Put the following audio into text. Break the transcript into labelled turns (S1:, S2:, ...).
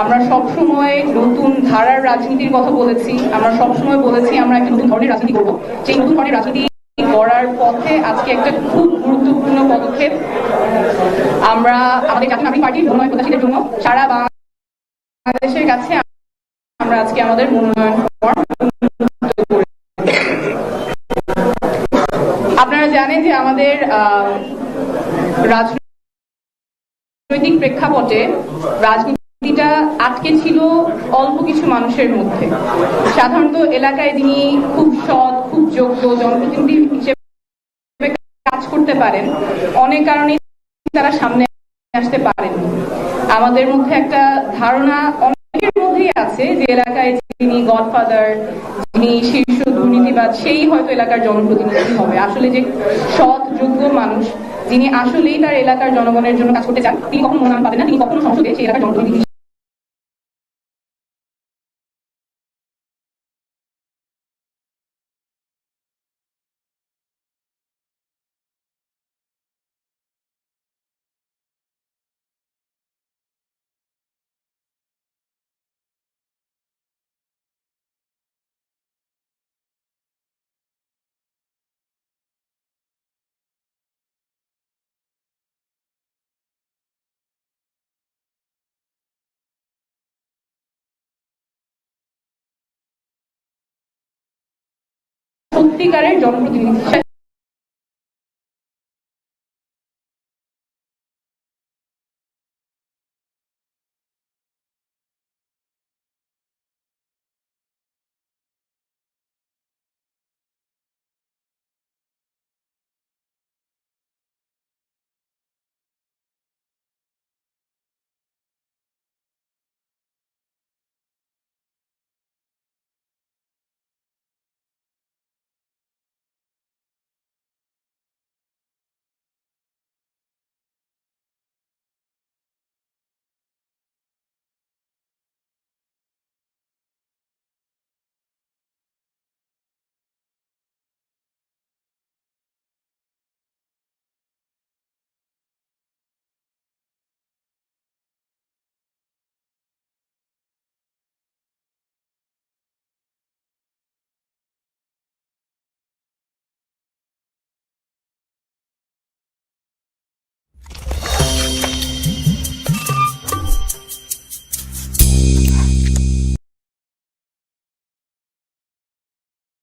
S1: আমরা সবসময় নতুন ধারার রাজনীতির কথা বলেছি, আমরা সবসময় বলেছি আমরা একটা নতুন ধরনের রাজনীতি করব। সেই নতুন ধরনের রাজনীতি করার পথে আজকে একটা খুব গুরুত্বপূর্ণ পদক্ষেপ। আমরা আমাদের জাতীয় নাগরিক পার্টির মনোনয়ন প্রত্যাশীদের জন্য সারা বাংলাদেশের কাছে আমরা আজকে আমাদের মনোনয়ন আপনারা জানেন যে আমাদের রাজনৈতিক প্রেক্ষাপটে রাজনীতিটা আটকে ছিল অল্প কিছু মানুষের মধ্যে। সাধারণত এলাকায় তিনি খুব সৎ, খুব যোগ্য, জনপ্রতিনিধি হিসেবে কাজ করতে পারেন। অনেক কারণে তারা সামনে আসতে পারেন আমাদের মধ্যে একটা ধারণা অনেকের মধ্যেই আছে যে এলাকায় যিনি গডফাদার, যিনি শীর্ষ দুর্নীতিবাদ, সেই হয়তো এলাকার জনপ্রতিনিধি হবে। আসলে যে সৎ, যোগ্য মানুষ যিনি আসলেই তার এলাকার জনগণের জন্য কাজ করতে চান, তিনি কখনো মনোনয়ন পাবেন না। তিনি কখনো সংসদে সেই এলাকার জনপ্রতিনিধি সত্যিকারের জনপ্রতিনিধি।